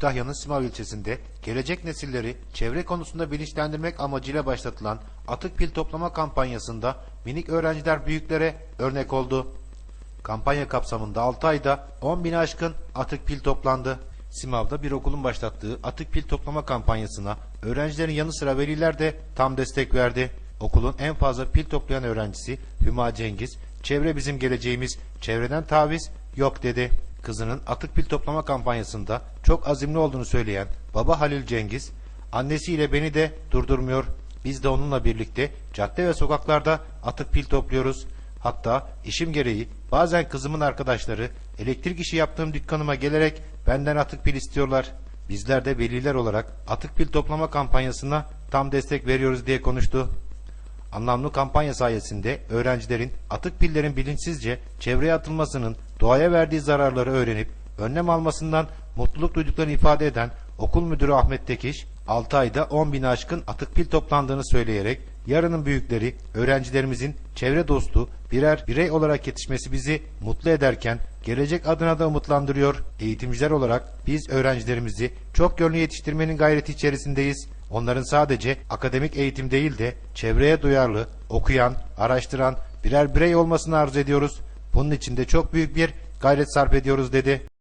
Kütahya'nın Simav ilçesinde gelecek nesilleri çevre konusunda bilinçlendirmek amacıyla başlatılan atık pil toplama kampanyasında minik öğrenciler büyüklere örnek oldu. Kampanya kapsamında 6 ayda 10 bin aşkın atık pil toplandı. Simav'da bir okulun başlattığı atık pil toplama kampanyasına öğrencilerin yanı sıra veliler de tam destek verdi. Okulun en fazla pil toplayan öğrencisi Hüma Cengiz, çevre bizim geleceğimiz, çevreden taviz yok dedi. Kızının atık pil toplama kampanyasında çok azimli olduğunu söyleyen baba Halil Cengiz, annesiyle beni de durdurmuyor. Biz de onunla birlikte cadde ve sokaklarda atık pil topluyoruz. Hatta işim gereği bazen kızımın arkadaşları elektrik işi yaptığım dükkanıma gelerek benden atık pil istiyorlar. Bizler de veliler olarak atık pil toplama kampanyasına tam destek veriyoruz diye konuştu. Anlamlı kampanya sayesinde öğrencilerin atık pillerin bilinçsizce çevreye atılmasının doğaya verdiği zararları öğrenip önlem almasından mutluluk duyduklarını ifade eden okul müdürü Ahmet Tekiş, 6 ayda 10 bin aşkın atık pil toplandığını söyleyerek yarının büyükleri öğrencilerimizin çevre dostu birer birey olarak yetişmesi bizi mutlu ederken gelecek adına da umutlandırıyor. Eğitimciler olarak biz öğrencilerimizi çok yönlü yetiştirmenin gayreti içerisindeyiz. Onların sadece akademik eğitim değil de çevreye duyarlı, okuyan, araştıran birer birey olmasını arzu ediyoruz. Bunun için de çok büyük bir gayret sarf ediyoruz dedi.